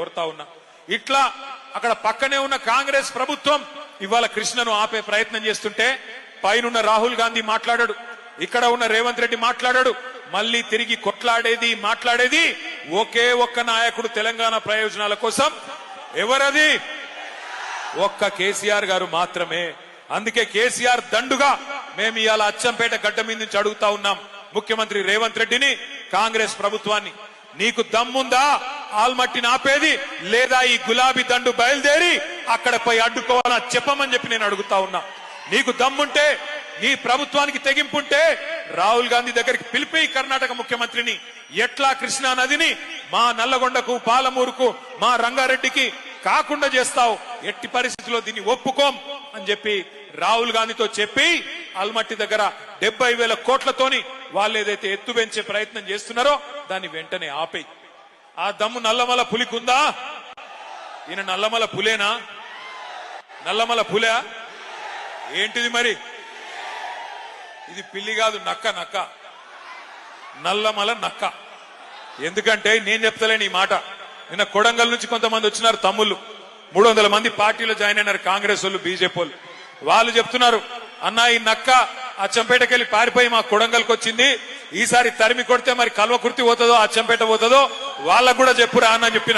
కోరుతా ఉన్నా. ఇట్లా అక్కడ పక్కనే ఉన్న కాంగ్రెస్ ప్రభుత్వం ఇవాళ కృష్ణను ఆపే ప్రయత్నం చేస్తుంటే పైనున్న రాహుల్ గాంధీ మాట్లాడాడు ఇక్కడ ఉన్న రేవంత్ రెడ్డి మాట్లాడాడు మళ్ళీ తిరిగి కొట్లాడేది మాట్లాడేది ఒకే ఒక్క నాయకుడు తెలంగాణ ప్రయోజనాల కోసం ఎవరది? ఒక్క కేసీఆర్ గారు మాత్రమే. అందుకే కేసీఆర్ దండుగా మేము ఇవాళ అచ్చంపేట గడ్డ మీద నుంచి అడుగుతా ఉన్నాం ముఖ్యమంత్రి రేవంత్ రెడ్డిని కాంగ్రెస్ ప్రభుత్వాన్ని. నీకు దమ్ముందా? ఆల్మట్టిని ఆపేది లేదా ఈ గులాబీ దండు బయలుదేరి అక్కడ పోయి అడ్డుకోవాలా? చెప్పమని చెప్పి నేను అడుగుతా ఉన్నా. నీకు దమ్ముంటే నీ ప్రభుత్వానికి తెగింపుంటే రాహుల్ గాంధీ దగ్గరికి పిలిపి కర్ణాటక ముఖ్యమంత్రిని. ఎట్లా కృష్ణా నదిని మా నల్లగొండకు పాలమూరుకు మా రంగారెడ్డికి కాకుండా చేస్తావు? ఎట్టి పరిస్థితిలో దీన్ని ఒప్పుకోం అని చెప్పి రాహుల్ గాంధీతో చెప్పి అల్మట్టి దగ్గర డెబ్బై వేల కోట్లతోని వాళ్ళు ఏదైతే ఎత్తు పెంచే ప్రయత్నం చేస్తున్నారో దాన్ని వెంటనే ఆపేయి. ఆ దమ్ము నల్లమల పులికుందా? ఈయన నల్లమల పులేనా? నల్లమల పులే? ఏంటిది మరి? ఇది పిల్లి కాదు నక్క నక్క. నల్లమల నక్క. ఎందుకంటే నేను చెప్తలేను ఈ మాట. నిన్న కొడంగల్ నుంచి కొంతమంది వచ్చినారు తమ్ముళ్ళు. మూడు వందల మంది పార్టీలో జాయిన్ అయినారు కాంగ్రెస్ వాళ్ళు బీజేపీ వాళ్ళు. వాళ్ళు చెప్తున్నారు అన్నా ఈ నక్క అచ్చంపేటకెళ్ళి పారిపోయి మా కొడంగల్కి వచ్చింది. ఈసారి తరిమి కొడితే మరి కల్వకుర్తి పోతుందో అచ్చంపేట పోతుందో వాళ్ళకు కూడా చెప్పురా అని చెప్పిన